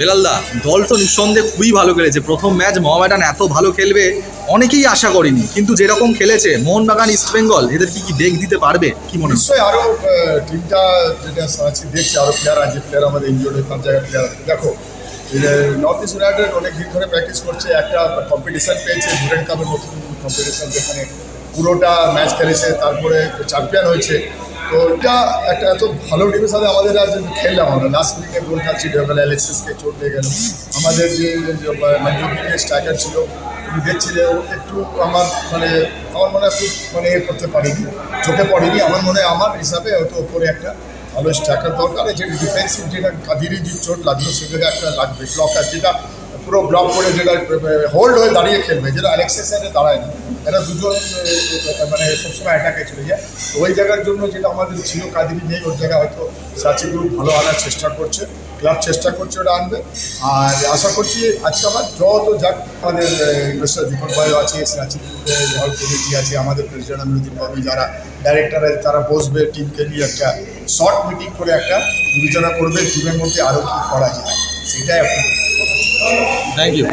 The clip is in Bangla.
বেলালদা, দল তো নিঃসন্দেহে খুবই ভালো খেলেছে। প্রথম ম্যাচ মোহামেডান এত ভালো খেলবে, অনেকেই আশা করেনি। কিন্তু যেরকম খেলেছে মোহনবাগান ইস্টবেঙ্গল এদের কি কি ডেক দিতে পারবে? কি মনে হয়? নিশ্চয়ই আরও টিমটা যেটা আছে, দেখছি আরও প্লেয়ার আছে প্লেয়ার আমাদের ইনজোর্ড হয়ে তার জায়গায় প্লেয়ার আছে। দেখো নর্থ ইস্ট ইউনাইটেড অনেক দিন ধরে প্র্যাকটিস করছে, একটা কম্পিটিশন পেয়েছে ডুরেন্ট কাপের নতুন কম্পিটিশন যেখানে পুরোটা ম্যাচ খেলেছে, তারপরে চ্যাম্পিয়ন হয়েছে। তো এটা একটা এত ভালো টিমের সাথে আমাদের আজ খেললাম আমরা। লাস্ট উইকে গোল কাটছি ডেভেল অ্যালেক্সিসকে চোট লেগে গেল। আমাদের যে মানে স্ট্রাইকার ছিল তুমি দেখছিলে ও একটু আমার মানে আমার মনে হয় মানে এ করতে পারিনি। চোখে পড়েনি, আমার মনে হয় আমার হিসাবে হয়তো ওপরে একটা ভালো স্ট্রাইকার দরকার। যেটা ডিফেন্সিভ যেটা কাদিরি যে চোট লাগল সেখানে একটা লাগবে ব্লকার যেটা পুরো ব্লক করে যেটা হোল্ড হয়ে দাঁড়িয়ে খেলবে, যেটা অ্যালেক্সের সাইডে দাঁড়ায় না এরা দুজন মানে সবসময় অ্যাটাকে চলে যায়। ওই জায়গার জন্য যেটা আমাদের ছিল কাদিরি নেই, ওর জায়গায় হয়তো সাচি গ্রুপ ভালো আনার চেষ্টা করছে ক্লাব চেষ্টা করছে ওটা আনবে। আর আশা করছি আজকে আমার যত যাক, আমাদের ইনভেস্টার দীপক ভাইও আছে সাচি গ্রুপের কমিটি আছে, আমাদের প্রেসিডেন্ট আমিরুদ্দিন বাবু যারা ডাইরেক্টর আছে, তারা বসবে টিমকে নিয়ে একটা শর্ট মিটিং করে একটা বিবেচনা করবে টিমের মধ্যে আরও কী করা যায়, সেটাই এখন ಥ್ಯಾಂಕ್ ಯು